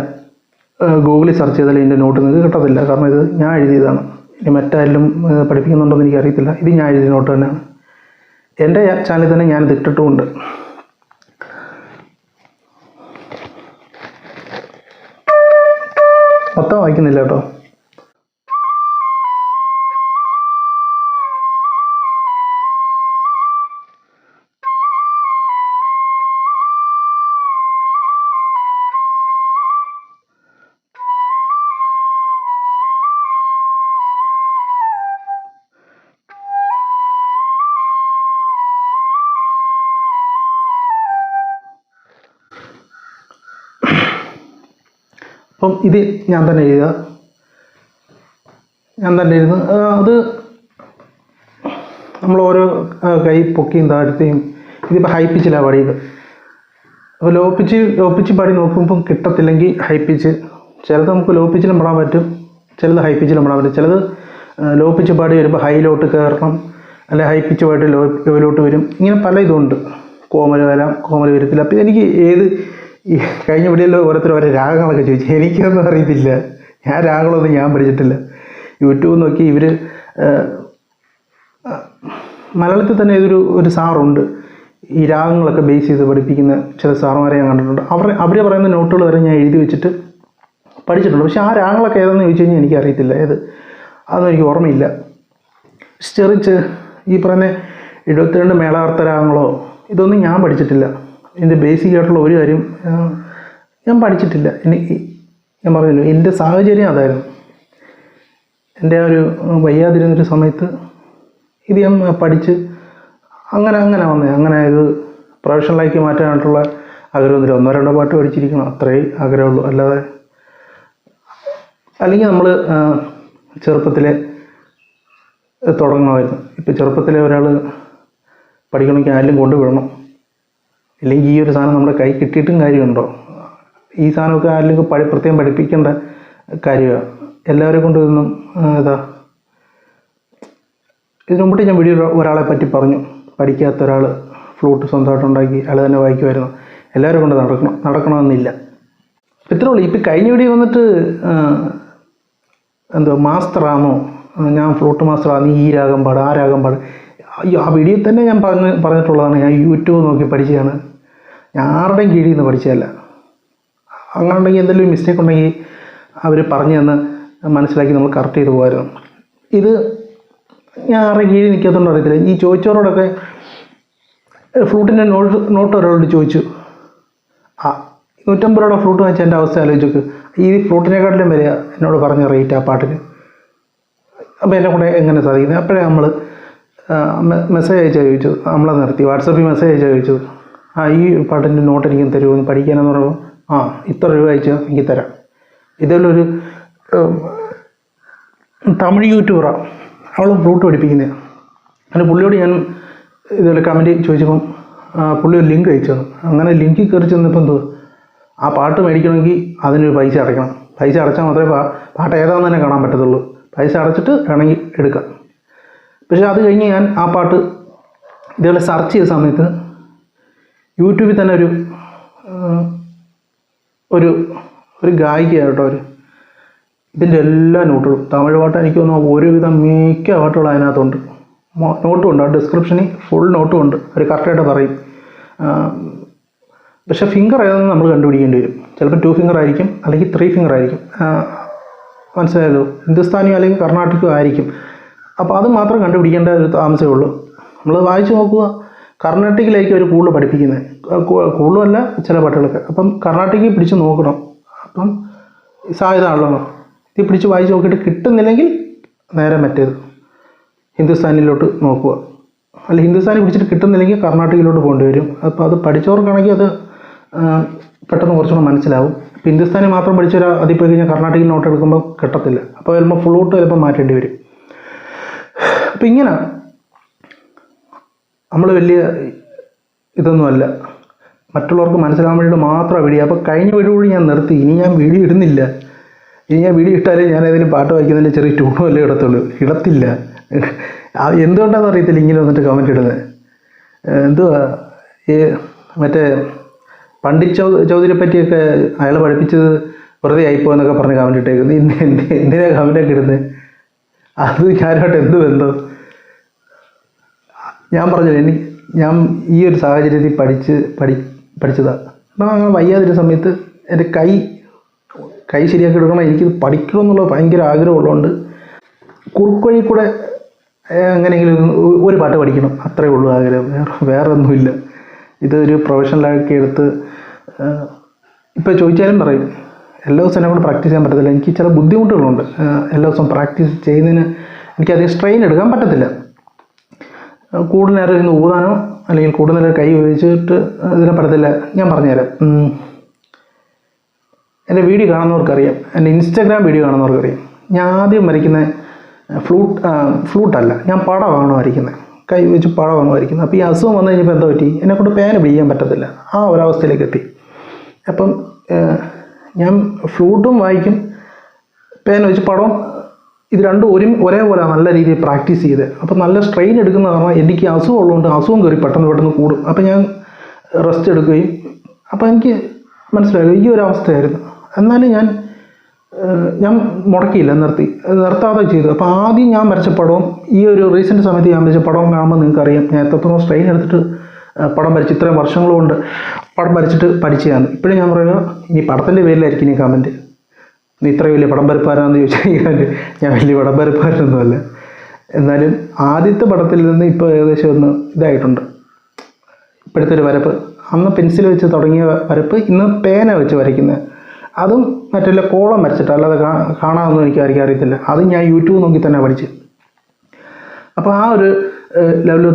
ഗൂഗിളിൽ സെർച്ച് ചെയ്താലും ഇതിന്റെ നോട്ട് നിങ്ങൾക്ക് കിട്ടത്തില്ല. കാരണം ഇത് ഞാൻ എഴുതിയതാണ്. ഇനി മറ്റാരും പഠിപ്പിക്കുന്നുണ്ടോ എന്ന് എനിക്കറിയത്തില്ല. ഇത് ഞാൻ എഴുതിയ നോട്ട് തന്നെയാണ്. എന്റെ ചാനലിൽ തന്നെ ഞാനിത് ഇട്ടിട്ടുമുണ്ട്. മൊത്തം വായിക്കുന്നില്ല കേട്ടോ. അപ്പം ഇത് ഞാൻ തന്നെ എഴുതുക. ഞാൻ തന്നെ എഴുതുന്നു. അത് നമ്മൾ ഓരോ കൈ പൊക്കിയും താഴ്ത്തിയും ഇതിപ്പോൾ ഹൈ പിച്ചിലാണ് പാടിയത്. അപ്പോൾ ലോ പിച്ച് ലോ പിച്ച് പാടി നോക്കുമ്പം കിട്ടത്തില്ലെങ്കിൽ ഹൈ പിച്ച് ചിലത് നമുക്ക് ലോ പിച്ചിലും പാടാൻ പറ്റും. ചിലത് ഹൈ പിച്ചിലും പാടാൻ പറ്റും. ചിലത് ലോ പിച്ച് പാടി വരുമ്പോൾ ഹൈയിലോട്ട് കയറണം അല്ലെ ഹൈ പിച്ച് പാടി ലോ ലോയിലോട്ട് വരും. ഇങ്ങനെ പല ഇതുണ്ട് കോമൽ വരാം കോമൽ വരത്തില്ല. അപ്പോൾ എനിക്ക് ഏത് ഈ കഴിഞ്ഞ വീഡിയോയിൽ ഓരോരുത്തർ ഓരോ രാഗങ്ങളൊക്കെ ചോദിച്ചു. എനിക്കൊന്നും അറിയത്തില്ല. ഞാൻ രാഗങ്ങളൊന്നും ഞാൻ പഠിച്ചിട്ടില്ല. യൂട്യൂബ് നോക്കി ഇവർ മലയാളത്തിൽ തന്നെ ഇതൊരു ഒരു സാറുണ്ട്. ഈ രാഗങ്ങളൊക്കെ ബേസ് ചെയ്ത് പഠിപ്പിക്കുന്ന ചില സാറുമാരെ ഞാൻ കണ്ടിട്ടുണ്ട്. അവർ അവർ പറയുന്ന നോട്ടുകൾ വരെ ഞാൻ എഴുതി വെച്ചിട്ട് പഠിച്ചിട്ടുണ്ട്. പക്ഷേ ആ രാഗങ്ങളൊക്കെ ഏതെന്ന് ചോദിച്ചു കഴിഞ്ഞാൽ എനിക്കറിയത്തില്ല ഏത്? അതൊന്നും എനിക്ക് ഓർമ്മയില്ല. ചെറിച്ച് ഈ പറയുന്ന എഴുപത്തിരണ്ട് മേളാർത്ഥ രാഗങ്ങളോ ഇതൊന്നും ഞാൻ പഠിച്ചിട്ടില്ല. ഇതിന്റെ ബേസിക് ആയിട്ടുള്ള ഒരു കാര്യം ഞാൻ പഠിച്ചിട്ടില്ല. എനിക്ക് ഞാൻ പറഞ്ഞല്ലോ എന്റെ സാഹചര്യം അതായിരുന്നു. എന്റെ ആ ഒരു വയ്യാതിരുന്നൊരു സമയത്ത് ഇത് ഞാൻ പഠിച്ച് അങ്ങനെ അങ്ങനെ വന്നത് അങ്ങനെ ഇത് പ്രൊഫഷണലാക്കി മാറ്റാനായിട്ടുള്ള ആഗ്രഹമൊന്നുമില്ല ഒന്നോ രണ്ടോ പാട്ട് പഠിച്ചിരിക്കണം. അത്രയേ ആഗ്രഹമുള്ളൂ. അല്ലാതെ അല്ലെങ്കിൽ നമ്മൾ ചെറുപ്പത്തിലെ തുടങ്ങണമായിരുന്നു ഇപ്പോൾ ചെറുപ്പത്തിലെ ഒരാൾ പഠിക്കണമെങ്കിൽ ആരെങ്കിലും കൊണ്ടുവിടണം ഇല്ലെങ്കിൽ ഈ ഒരു സാധനം നമ്മുടെ കൈ കിട്ടിയിട്ടും കാര്യമുണ്ടോ? ഈ സാധനമൊക്കെ ആരെങ്കിലും പഠി പ്രത്യേകം പഠിപ്പിക്കേണ്ട കാര്യമാണ് എല്ലാവരെ കൊണ്ട് ഇതൊന്നും ഇതാ. ഇതിനു മുമ്പിട്ട് ഞാൻ വീഡിയോ ഒരാളെ പറ്റി പറഞ്ഞു. പഠിക്കാത്ത ഒരാൾ ഫ്ലൂട്ട് സ്വന്തമായിട്ട് ഉണ്ടാക്കി അയാൾ തന്നെ വായിക്കുമായിരുന്നു. എല്ലാവരും കൊണ്ട് നടക്കണം നടക്കണമെന്നില്ല. ഇത്രേ ഉള്ളൂ. ഇപ്പം കഴിഞ്ഞ വീഡിയോ വന്നിട്ട് എന്തോ മാസ്റ്ററാണോ ഞാൻ ഫ്ലൂട്ട് മാസ്റ്ററാണ് ഈ രാഗം പാട് ആ രാഗം പാട്. ആ വീഡിയോ തന്നെ ഞാൻ പറഞ്ഞ് പറഞ്ഞിട്ടുള്ളതാണ്. ഞാൻ യൂട്യൂബ് നോക്കി പഠിച്ചതാണ്. ഞാൻ ആരുടെയും കീഴിൽ നിന്ന് പഠിച്ചതല്ല. അങ്ങനെ ഉണ്ടെങ്കിൽ എന്തെങ്കിലും മിസ്റ്റേക്ക് ഉണ്ടെങ്കിൽ അവർ പറഞ്ഞു തന്ന് മനസ്സിലാക്കി നമ്മൾ കറക്റ്റ് ചെയ്ത് പോകാമായിരുന്നു. ഇത് ഞാൻ ആരുടെയും കീഴിൽ നിൽക്കാത്തതുകൊണ്ട് അറിയത്തില്ല. ഈ ചോദിച്ചവരോടൊക്കെ ഫ്രൂട്ടിന്റെ നോട്ട് നോട്ട് ഒരാളോട് ചോദിച്ചു. ആ നൂറ്റമ്പത് രൂപയുടെ ഫ്രൂട്ട് വാങ്ങിച്ച എന്റെ അവസ്ഥ ആലോചിച്ചു ഈ ഫ്രൂട്ടിനെക്കാട്ടിലും വരിക എന്നോട് പറഞ്ഞ റേറ്റ് ആ പാട്ടിന്. അപ്പോൾ എന്നെ കൂടെ എങ്ങനെ സാധിക്കുന്നത്? അപ്പോഴേ നമ്മൾ മെസ്സേജ് അയച്ചാൽ ചോദിച്ചു നമ്മളെ നിർത്തി. വാട്സപ്പിൽ മെസ്സേജ് അയച്ചാൽ ചോദിച്ചു ആ ഈ പാട്ടിന്റെ നോട്ട് എനിക്ക് തരുമോ പഠിക്കാനെന്ന് പറയുമ്പോൾ ആ ഇത്ര രൂപ അയച്ചാൽ എനിക്ക് തരാം. ഇതുപോലൊരു ഒരു തമിഴ് യൂട്യൂബറാണ് അവൾ ഫ്ലൂട്ട് പഠിപ്പിക്കുന്നത് അതിന് പുള്ളിയോട് ഞാൻ ഇതുപോലെ കമന്റ് ചോദിച്ചപ്പം പുള്ളി ഒരു ലിങ്ക് അയച്ചു തന്നു. അങ്ങനെ ലിങ്കിൽ കയറി ചെന്നപ്പോൾ എന്തോ ആ പാട്ട് മേടിക്കണമെങ്കിൽ അതിനൊരു പൈസ അടയ്ക്കണം. പൈസ അടച്ചാൽ മാത്രമേ പാട്ട് ഏതാണെന്ന് തന്നെ കാണാൻ പറ്റത്തുള്ളൂ. പൈസ അടച്ചിട്ട് വേണമെങ്കിൽ എടുക്കാം. പക്ഷേ അത് കഴിഞ്ഞ് ഞാൻ ആ പാട്ട് ഇതേപോലെ സെർച്ച് ചെയ്ത സമയത്ത് യൂട്യൂബിൽ തന്നെ ഒരു ഒരു ഒരു ഗായികയാണ് കേട്ടോ ഒരു ഇതിന്റെ എല്ലാ നോട്ടുകളും. തമിഴ് പാട്ട് എനിക്ക് തോന്നുന്നു ഒരുവിധം മിക്ക പാട്ടുകളും അതിനകത്തുണ്ട്. നോട്ടും ഉണ്ട് ആ ഡിസ്ക്രിപ്ഷനിൽ ഫുൾ നോട്ടും ഉണ്ട് അവർ കറക്റ്റായിട്ട് പറയും. പക്ഷെ ഫിംഗർ ഏതെന്ന് നമ്മൾ കണ്ടുപിടിക്കേണ്ടി വരും. ചിലപ്പോൾ ടു ഫിംഗർ ആയിരിക്കും അല്ലെങ്കിൽ ത്രീ ഫിംഗർ ആയിരിക്കും. മനസ്സിലായല്ലോ? ഹിന്ദുസ്ഥാനിയോ അല്ലെങ്കിൽ കർണാടകയോ ആയിരിക്കും. അപ്പോൾ അത് മാത്രം കണ്ടുപിടിക്കേണ്ട ഒരു താമസമേ ഉള്ളൂ. നമ്മൾ വായിച്ചു നോക്കുക. കർണാട്ടിക്കിലേക്ക് അവർ കൂടുതൽ പഠിപ്പിക്കുന്നത് കൂടുതലല്ല ചില പാട്ടുകളൊക്കെ. അപ്പം കർണാട്ടിക്കിൽ പിടിച്ച് നോക്കണം. അപ്പം സാധ്യതയാണല്ലോ. ഇത് പിടിച്ച് വായിച്ച് നോക്കിയിട്ട് കിട്ടുന്നില്ലെങ്കിൽ നേരെ മറ്റേത്. ഹിന്ദുസ്ഥാനിലോട്ട് നോക്കുക. അല്ല ഹിന്ദുസ്ഥാനി പിടിച്ചിട്ട് കിട്ടുന്നില്ലെങ്കിൽ കർണാടകയിലോട്ട് പോകേണ്ടി വരും. അപ്പോൾ അത് പഠിച്ചവർക്കാണെങ്കിൽ അത് പെട്ടെന്ന് കുറച്ചുകൂടെ മനസ്സിലാവും. ഇപ്പോൾ ഹിന്ദുസ്ഥാനി മാത്രം പഠിച്ചൊരാ അതിൽ കഴിഞ്ഞാൽ കർണാടകയിൽ നോട്ട് എടുക്കുമ്പോൾ കിട്ടത്തില്ല അപ്പോൾ ചിലപ്പോൾ ഫ്ലൂട്ട് ചിലപ്പോൾ മാറ്റേണ്ടി വരും. അപ്പം ഇങ്ങനെ നമ്മൾ വലിയ ഇതൊന്നുമല്ല മറ്റുള്ളവർക്ക് മനസ്സിലാകാൻ വേണ്ടിയിട്ട് മാത്രമാണ് വീഡിയോ അപ്പോൾ കഴിഞ്ഞ വീഡിയോ കൂടി ഞാൻ നിർത്തി. ഇനി ഞാൻ വീഡിയോ ഇടുന്നില്ല. ഇനി ഞാൻ വീഡിയോ ഇട്ടാലേ ഞാൻ ഏതെങ്കിലും പാട്ട് വായിക്കുന്നതിന്റെ ചെറിയ ട്യൂണോ അല്ലേ ഇടത്തുള്ളൂ. ഇടത്തില്ല. എന്തുകൊണ്ടാണെന്ന് അറിയത്തില്ല ഇങ്ങനെ വന്നിട്ട് കമന്റ് ഇടുന്നത് എന്തുവാ? ഈ മറ്റേ പണ്ഡിറ്റ് ചൗ ചൗധരിയെ പറ്റിയൊക്കെ അയാൾ പഠിപ്പിച്ചത് വെറുതെ ആയിപ്പോയെന്നൊക്കെ പറഞ്ഞ് കമന്റ് ഇട്ടേക്കുന്നത് എന്തിനാണ് എന്തിനാ കമന്റൊക്കെ ഇടുന്നത് അത് ഞാനായിട്ട് എന്ത് ബന്ധം? ഞാൻ പറഞ്ഞില്ല എനിക്ക് ഞാൻ ഈ ഒരു സാഹചര്യത്തിൽ പഠിച്ച് പഠി പഠിച്ചതാണ് അപ്പം അങ്ങനെ വയ്യാതിരുന്ന സമയത്ത് എന്റെ കൈ കൈ ശരിയാക്കി എടുക്കണം എനിക്കിത് പഠിക്കണം എന്നുള്ള ഭയങ്കര ആഗ്രഹമുള്ളതുകൊണ്ട് കുറുക്കുവഴി കൂടെ എങ്ങനെയെങ്കിലും ഒരു- ഒരു പാട്ട് പഠിക്കണം. അത്രേ ഉള്ളൂ ആഗ്രഹം. വേറെ വേറെ ഒന്നുമില്ല ഇതൊരു പ്രൊഫഷണലാക്കി എടുത്ത് ഇപ്പോൾ ചോദിച്ചാലും പറയും. എല്ലാ ദിവസവും എന്നെ കൊണ്ട് പ്രാക്ടീസ് ചെയ്യാൻ പറ്റത്തില്ല. എനിക്ക് ചില ബുദ്ധിമുട്ടുകളുണ്ട്. എല്ലാ ദിവസവും പ്രാക്ടീസ് ചെയ്യുന്നതിന് എനിക്കധികം സ്ട്രെയിൻ എടുക്കാൻ പറ്റത്തില്ല. കൂടുതൽ നേരം ഇരുന്ന് ഊതാനോ അല്ലെങ്കിൽ കൂടുതൽ നേരം കൈ ഉപയോഗിച്ചിട്ട് ഇതിനെ പറ്റത്തില്ല. ഞാൻ പറഞ്ഞുതരാം. എന്റെ വീഡിയോ കാണുന്നവർക്കറിയാം. എന്റെ ഇൻസ്റ്റാഗ്രാം വീഡിയോ കാണുന്നവർക്കറിയാം. ഞാൻ ആദ്യം വരയ്ക്കുന്ന ഫ്ലൂട്ട് ഫ്ലൂട്ടല്ല ഞാൻ പടമാണ് വരയ്ക്കുന്നത് കൈ വെച്ച് പടമാണ് വരയ്ക്കുന്നത് അപ്പോൾ ഈ അസുഖം വന്നു കഴിഞ്ഞപ്പോൾ എന്താ പറ്റി? എന്നെക്കൊണ്ട് പേന പിടിക്കാൻ പറ്റത്തില്ല. ആ ഒരവസ്ഥയിലേക്ക് എത്തി. അപ്പം ഞാൻ ഫ്ലൂട്ടും വായിക്കും. പേന വെച്ച് പടം. ഇത് രണ്ടും ഒരു ഒരേപോലെ നല്ല രീതിയിൽ പ്രാക്ടീസ് ചെയ്ത്. അപ്പോൾ നല്ല സ്ട്രെയിൻ എടുക്കുന്ന കാരണം എനിക്ക് അസുഖം ഉള്ളതുകൊണ്ട് അസുഖം കയറി പെട്ടെന്ന് പെട്ടെന്ന് കൂടും. അപ്പോൾ ഞാൻ റെസ്റ്റ് എടുക്കുകയും. അപ്പോൾ എനിക്ക് മനസ്സിലായി ഈ ഒരു അവസ്ഥയായിരുന്നു. എന്നാലും ഞാൻ ഞാൻ മുടക്കിയില്ല നിർത്തി. നിർത്താതെ ചെയ്തു. അപ്പോൾ ആദ്യം ഞാൻ വരച്ച പടവും ഈ ഒരു റീസെന്റ് സമയത്ത് ഞാൻ വരച്ച പടവും കാണുമ്പോൾ നിങ്ങൾക്കറിയാം. ഞാൻ എത്രത്തോളം സ്ട്രെയിൻ എടുത്തിട്ട് പടം വരച്ച് ഇത്രയും വർഷങ്ങൾ കൊണ്ട് പടം വരച്ചിട്ട് പഠിച്ചതാണ്. ഇപ്പോഴും ഞാൻ പറയുന്നത് ഇനി പടത്തിന്റെ പേരിലായിരിക്കും ഇനി കമന്റ് നീ ഇത്ര വലിയ പടം വരപ്പാരാണെന്ന് ചോദിച്ചാൽ [laughs] ഞാൻ വലിയ പടം വരപ്പാരൊന്നുമല്ല എന്നാലും ആദ്യത്തെ പടത്തിൽ നിന്ന് ഇപ്പോൾ ഏകദേശം ഒന്ന് ഇതായിട്ടുണ്ട്. ഇപ്പോഴത്തെ ഒരു വരപ്പ്. അന്ന് പെൻസിൽ വെച്ച് തുടങ്ങിയ വരപ്പ് ഇന്ന് പേന വെച്ച് വരയ്ക്കുന്നത്. അതും മറ്റുള്ള കോളം വരച്ചിട്ട് അല്ലാതെ കാണാമെന്നും എനിക്ക് വരയ്ക്കാൻ അറിയത്തില്ല. അത് ഞാൻ യൂട്യൂബ് നോക്കി തന്നെ പഠിച്ചു അപ്പോൾ ആ ഒരു ലെവലിൽ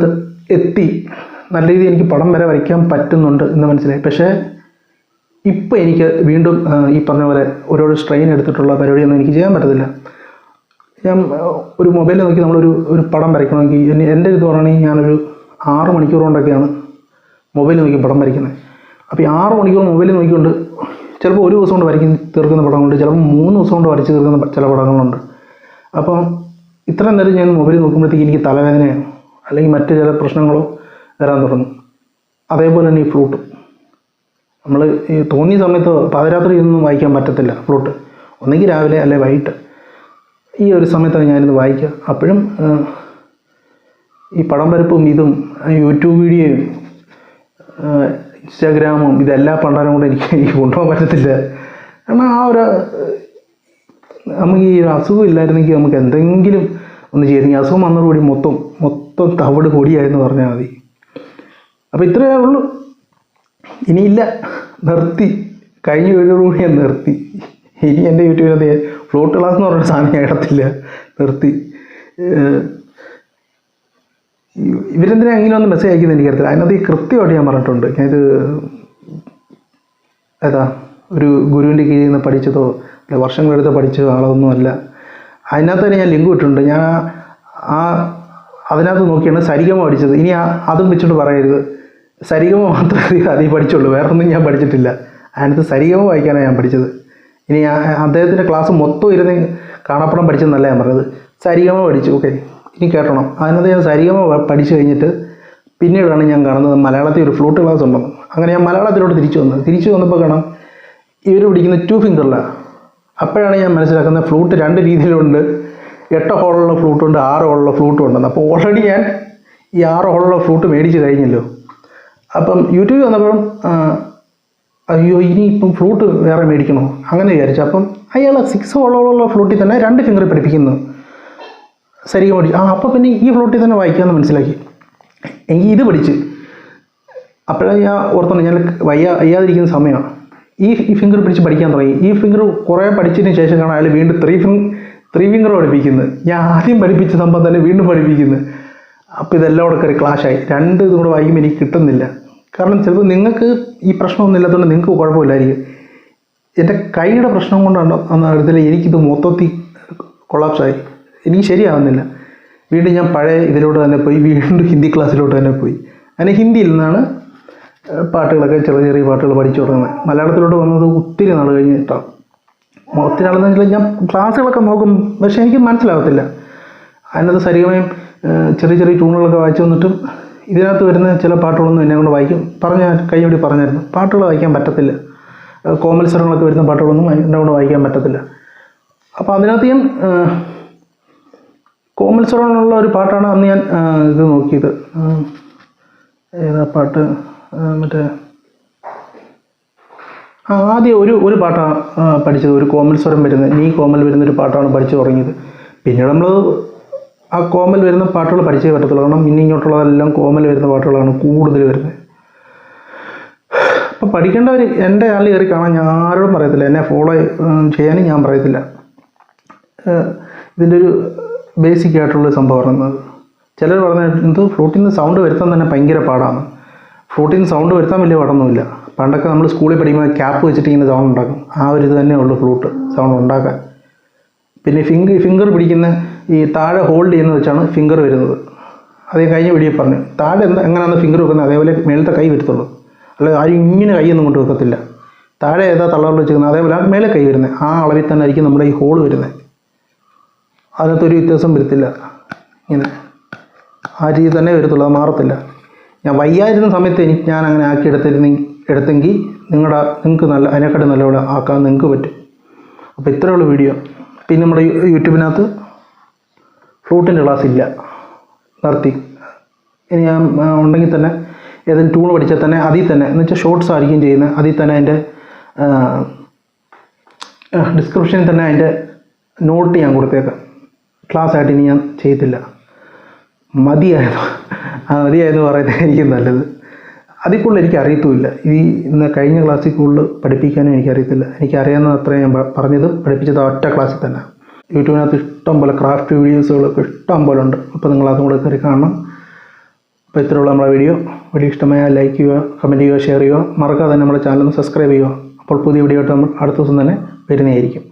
എത്തി. നല്ല രീതിയിൽ എനിക്ക് പടം വരെ വരയ്ക്കാൻ പറ്റുന്നുണ്ട് എന്ന് മനസ്സിലായി. പക്ഷേ ഇപ്പം എനിക്ക് വീണ്ടും ഈ പറഞ്ഞ പോലെ ഒരുപാട് സ്ട്രെയിൻ എടുത്തിട്ടുള്ള പരിപാടിയൊന്നും എനിക്ക് ചെയ്യാൻ പറ്റത്തില്ല. ഞാൻ ഒരു മൊബൈലിൽ നോക്കി നമ്മളൊരു ഒരു പടം വരയ്ക്കണമെങ്കിൽ എന്നെ എന്റെ ഇത് പറയുകയാണെങ്കിൽ ഞാനൊരു ആറ് മണിക്കൂർ കൊണ്ടൊക്കെയാണ് മൊബൈൽ നോക്കി പടം വരയ്ക്കുന്നത്. അപ്പോൾ ഈ ആറ് മണിക്കൂർ മൊബൈൽ നോക്കിക്കൊണ്ട് ചിലപ്പോൾ ഒരു ദിവസം കൊണ്ട് വരയ്ക്കുന്ന തീർക്കുന്ന പടങ്ങളുണ്ട് ചിലപ്പോൾ മൂന്ന് ദിവസം കൊണ്ട് വരച്ച് തീർക്കുന്ന ചില പടങ്ങളുണ്ട്. അപ്പം ഇത്രയും നേരം ഞാൻ മൊബൈൽ നോക്കുമ്പോഴത്തേക്ക് എനിക്ക് തലവേദനയോ അല്ലെങ്കിൽ മറ്റു ചില പ്രശ്നങ്ങളോ വരാൻ തുടങ്ങും. അതേപോലെ തന്നെ ഈ ഫ്ലൂട്ട്. നമ്മൾ ഈ തോന്നിയ സമയത്ത് പാതിരാത്രി ഒന്നും വായിക്കാൻ പറ്റത്തില്ല ഫ്ലൂട്ട്. ഒന്നെങ്കിൽ രാവിലെ അല്ലെ വൈകിട്ട്. ഈ ഒരു സമയത്താണ് ഞാനിത് വായിക്കുക. അപ്പോഴും ഈ പടം വരപ്പും ഇതും യൂട്യൂബ് വീഡിയോയും ഇൻസ്റ്റാഗ്രാമും ഇതെല്ലാം പണ്ടാലും കൊണ്ട് എനിക്ക് എനിക്ക് കൊണ്ടുപോകാൻ പറ്റത്തില്ല. കാരണം ആ ഒരു നമുക്ക് ഈ ഒരു അസുഖം ഇല്ലായിരുന്നെങ്കിൽ നമുക്ക് എന്തെങ്കിലും ഒന്ന് ചെയ്തെങ്കിൽ അസുഖം വന്നതോടുകൂടി മൊത്തം മൊത്തം തവിട് പൊടിയായെന്ന് പറഞ്ഞാൽ മതി. അപ്പോൾ ഇത്രയേ ഉള്ളൂ. ഇനിയില്ല. നിർത്തി. കഴിഞ്ഞ വീഡിയോടുകൂടി ഞാൻ നിർത്തി. ഇനി എന്റെ യൂട്യൂബിനകത്ത് ഫ്ലോട്ട് ക്ലാസ് എന്ന് പറഞ്ഞ സാധനം ഇടത്തില്ല. നിർത്തി. ഇവരെന്തിനാ ഇങ്ങനെ ഒന്ന് മെസ്സേജ് അയക്കുന്നത് എനിക്കറിയത്തില്ല അതിനകത്ത് ഈ കൃത്യമായിട്ട് ഞാൻ പറഞ്ഞിട്ടുണ്ട്. ഞാനിത് ഏതാ ഒരു ഗുരുവിന്റെ കീഴിൽ നിന്ന് പഠിച്ചതോ അല്ല വർഷങ്ങളെടുത്ത് പഠിച്ച ആളൊന്നും അല്ല. അതിനകത്ത് തന്നെ ഞാൻ ലിങ്ക് ഇട്ടിട്ടുണ്ട്. ഞാൻ ആ- അതിനകത്ത് നോക്കിയാണ് സരിഗമ പഠിച്ചത്. ഇനി അതും വെച്ചിട്ട് പറയരുത്. സരിഗമ മാത്രമേ [laughs] അതിൽ പഠിച്ചുള്ളൂ. വേറെ ഒന്നും ഞാൻ പഠിച്ചിട്ടില്ല. അതിനകത്ത് സരിഗമ വായിക്കാനാണ് ഞാൻ പഠിച്ചത്. ഇനി അദ്ദേഹത്തിന്റെ ക്ലാസ് മൊത്തം ഇരുന്ന് കാണപ്പുറം പഠിച്ചെന്നല്ല ഞാൻ പറഞ്ഞത്. സരിഗമ പഠിച്ചു. ഓക്കെ ഇനി കേട്ടണം. അതിനകത്ത് ഞാൻ സരിഗമ പഠിച്ചു കഴിഞ്ഞിട്ട് പിന്നീടാണ് ഞാൻ കാണുന്നത് മലയാളത്തിൽ ഒരു ഫ്ലൂട്ട് ക്ലാസ് ഉണ്ടെന്ന്. അങ്ങനെ ഞാൻ മലയാളത്തിലോട്ട് തിരിച്ചു വന്നത്. തിരിച്ചു വന്നപ്പോൾ കാണാം ഇവർ പിടിക്കുന്ന ടു ഫിംഗറിലാണ് അപ്പോഴാണ് ഞാൻ മനസ്സിലാക്കുന്നത് ഫ്ലൂട്ട് രണ്ട് രീതിയിലുണ്ട്. എട്ട് ഹോളുള്ള ഫ്ലൂട്ടുണ്ട് ആറ് ഹോളുള്ള ഫ്ലൂട്ടും ഉണ്ടെന്ന്. അപ്പോൾ ഓൾറെഡി ഞാൻ ഈ ആറ് ഹോളുള്ള ഫ്ലൂട്ട് മേടിച്ച് കഴിഞ്ഞല്ലോ. അപ്പം യൂട്യൂബിൽ വന്നപ്പോഴും അയ്യോ ഇനി ഇപ്പം ഫ്ലൂട്ട് വേറെ മേടിക്കണോ? അങ്ങനെ വിചാരിച്ചു. അപ്പം അയാൾ സിക്സ് ഉള്ള ഫ്ലൂട്ടിൽ തന്നെ രണ്ട് ഫിംഗർ പഠിപ്പിക്കുന്നു ശരിക്കും പഠിച്ചു ആ അപ്പം പിന്നെ ഈ ഫ്ലൂട്ടിൽ തന്നെ വായിക്കാമെന്ന് മനസ്സിലാക്കി. എങ്കിൽ ഇത് പഠിച്ച്. അപ്പോഴാണ് ഞാൻ ഓർത്തോണ്ട് ഞാൻ വയ്യ വയ്യാതിരിക്കുന്ന സമയമാണ് ഈ ഈ ഫിംഗർ പിടിച്ച് പഠിക്കാൻ തുടങ്ങി. ഈ ഫിംഗർ കുറേ പഠിച്ചതിന് ശേഷം കാണാൻ അയാൾ വീണ്ടും ത്രീ ഫിംഗ് ത്രീ ഫിംഗർ പഠിപ്പിക്കുന്നത് ഞാൻ ആദ്യം പഠിപ്പിച്ച സംഭവം തന്നെ വീണ്ടും പഠിപ്പിക്കുന്നത് അപ്പോൾ ഇതെല്ലാം കൂടെ ക്ലാഷായി രണ്ട് ഇതും കൂടെ വായിക്കുമ്പോൾ എനിക്ക് കിട്ടുന്നില്ല. കാരണം ചിലപ്പോൾ നിങ്ങൾക്ക് ഈ പ്രശ്നമൊന്നും ഇല്ലാത്തതുകൊണ്ട് നിങ്ങൾക്ക് കുഴപ്പമില്ലായിരിക്കും. എന്റെ കൈയുടെ പ്രശ്നം കൊണ്ടാണ് അന്ന് അടുത്തില്ല എനിക്കിത് മൊത്തത്തിൽ കൊളാപ്സായി. എനിക്ക് ശരിയാവുന്നില്ല. വീണ്ടും ഞാൻ പഴയ ഇതിലോട്ട് തന്നെ പോയി. വീണ്ടും ഹിന്ദി ക്ലാസ്സിലോട്ട് തന്നെ പോയി. അങ്ങനെ ഹിന്ദിയിൽ നിന്നാണ് പാട്ടുകളൊക്കെ ചെറിയ ചെറിയ പാട്ടുകൾ പഠിച്ചു തുടങ്ങുന്നത്. മലയാളത്തിലോട്ട് വന്നത് ഒത്തിരി നാൾ കഴിഞ്ഞിട്ടാണ് ഒത്തിരി നാളെന്ന് വെച്ചാൽ ഞാൻ ക്ലാസ്സുകളൊക്കെ നോക്കും പക്ഷേ എനിക്ക് മനസ്സിലാവത്തില്ല. അതിനകത്ത് സരിഗമയും ചെറിയ ചെറിയ ട്യൂണുകളൊക്കെ വായിച്ചു വന്നിട്ടും ഇതിനകത്ത് വരുന്ന ചില പാട്ടുകളൊന്നും എന്നെ കൊണ്ട് വായിക്കും. പറഞ്ഞ കൈയോടി പറഞ്ഞായിരുന്നു. പാട്ടുകൾ വായിക്കാൻ പറ്റത്തില്ല. കോമൽ സ്വരങ്ങളൊക്കെ വരുന്ന പാട്ടുകളൊന്നും എന്നെ കൊണ്ട് വായിക്കാൻ പറ്റത്തില്ല. അപ്പോൾ അതിനകത്ത് ഞാൻ കോമൽ സ്വരങ്ങളുള്ള ഒരു പാട്ടാണ് അന്ന് ഞാൻ ഇത് നോക്കിയത്. ഏതാ പാട്ട്? മറ്റേ ആദ്യം ഒരു ഒരു പാട്ടാണ് പഠിച്ചത്. ഒരു കോമൽ സ്വരം വരുന്നത് നീ കോമൽ വരുന്ന ഒരു പാട്ടാണ് പഠിച്ചു തുടങ്ങിയത്. പിന്നീട് നമ്മൾ ആ കോമൽ വരുന്ന പാട്ടുകൾ പഠിച്ചേ പറ്റത്തുള്ളൂ. കാരണം ഇനി ഇങ്ങോട്ടുള്ളതെല്ലാം കോമൽ വരുന്ന പാട്ടുകളാണ് കൂടുതൽ വരുന്നത്. അപ്പോൾ പഠിക്കേണ്ടവർ എന്റെ ആളിൽ കയറി കാണാൻ ഞാൻ ആരോടും പറയത്തില്ല. എന്നെ ഫോളോ ചെയ്യാനും ഞാൻ പറയത്തില്ല. ഇതിന്റെ ഒരു ബേസിക് ആയിട്ടുള്ള സംഭവം പറയുന്നത് ചിലർ പറഞ്ഞത് ഫ്ലൂട്ടിൽ നിന്ന് സൗണ്ട് വരുത്താൻ തന്നെ ഭയങ്കര പാടാണ്. ഫ്ലൂട്ടിൽ നിന്ന് സൗണ്ട് വരുത്താൻ വലിയ പാടൊന്നുമില്ല. പണ്ടൊക്കെ നമ്മൾ സ്കൂളിൽ പഠിക്കുമ്പോൾ ക്യാപ്പ് വെച്ചിട്ട് ഇങ്ങനെ സൗണ്ട് ഉണ്ടാക്കും. ആ ഒരു ഇത് തന്നെ ഉള്ളൂ ഫ്ലൂട്ട് സൗണ്ട് ഉണ്ടാക്കാൻ. പിന്നെ ഫിംഗർ ഫിംഗർ പിടിക്കുന്ന ഈ താഴെ ഹോൾഡ് ചെയ്യുന്നത് വെച്ചാണ് ഫിംഗർ വരുന്നത്. അതേ കഴിഞ്ഞ വീഡിയോ പറഞ്ഞു. താഴെ എന്താ എങ്ങനെയാണ് ഫിംഗർ വെക്കുന്നത്? അതേപോലെ മേളത്തെ കൈ വരുത്തുള്ളൂ. അല്ലാതെ ആരും ഇങ്ങനെ കൈയൊന്നും കൊണ്ട് വെക്കത്തില്ല. താഴെ ഏതാ തള്ളറിൽ വെച്ചിരിക്കുന്നത്? അതേപോലെ മേലെ കൈ വരുന്നത്. ആ അളവിൽ തന്നെ ആയിരിക്കും നമ്മുടെ ഈ ഹോൾ വരുന്നത്. അതിനകത്തൊരു വ്യത്യാസം വരുത്തില്ല. ഇങ്ങനെ. ആ രീതി തന്നെ വരുത്തുള്ളൂ. അത് മാറത്തില്ല. ഞാൻ വയ്യായിരുന്ന സമയത്ത് എനിക്ക് ഞാൻ അങ്ങനെ ആക്കി എടുത്തിരുന്നെങ്കിൽ എടുത്തെങ്കിൽ നിങ്ങളുടെ നിങ്ങൾക്ക് നല്ല അതിനെക്കാട്ടും നല്ലപോലെ ആക്കാൻ നിങ്ങൾക്ക് പറ്റും. അപ്പോൾ ഇത്രയുള്ള വീഡിയോ പിന്നെ നമ്മുടെ യൂട്യൂബിനകത്ത് ഫ്ലൂട്ടിന്റെ ക്ലാസ് ഇല്ല. നിർത്തി. ഇനി ഞാൻ ഉണ്ടെങ്കിൽ തന്നെ ഏതെങ്കിലും ട്യൂൺ പഠിച്ചാൽ തന്നെ അതിൽ തന്നെ എന്ന് വെച്ചാൽ ഷോർട്സ് ആയിരിക്കും ചെയ്യുന്നത്. അതിൽ തന്നെ അതിന്റെ ഡിസ്ക്രിപ്ഷനിൽ തന്നെ അതിന്റെ നോട്ട് ഞാൻ കൊടുത്തേക്കാം. ക്ലാസ് ആയിട്ട് ഇനി ഞാൻ ചെയ്യത്തില്ല. മതിയായിരുന്നു ആ മതിയായെന്ന് പറയുന്നത് എനിക്ക് നല്ലത്. അതിൽ കൂടുതൽ എനിക്ക് അറിയത്തുമില്ല. ഈ ഇന്ന് കഴിഞ്ഞ ക്ലാസ്സിൽ കൂടുതൽ പഠിപ്പിക്കാനും എനിക്കറിയത്തില്ല. എനിക്കറിയാവുന്ന അത്രയും ഞാൻ പറഞ്ഞത് പഠിപ്പിച്ചത് ഒറ്റ ക്ലാസ്സിൽ തന്നെ. യൂട്യൂബിനകത്ത് ഇഷ്ടം പോലെ ക്രാഫ്റ്റ് വീഡിയോസുകളൊക്കെ ഇഷ്ടം പോലെ ഉണ്ട്. അപ്പോൾ നിങ്ങൾ അതും കൂടെ കയറി കാണണം. അപ്പോൾ ഇത്രയുള്ള നമ്മുടെ വീഡിയോ വീഡിയോ ഇഷ്ടമായ ലൈക്ക് ചെയ്യുക കമന്റ് ചെയ്യുക ഷെയർ ചെയ്യുക. മറക്കാതെ നമ്മുടെ ചാനൽ സബ്സ്ക്രൈബ് ചെയ്യുക. അപ്പോൾ പുതിയ വീഡിയോ ആയിട്ട് നമ്മൾ അടുത്ത ദിവസം തന്നെ വരുന്നതായിരിക്കും.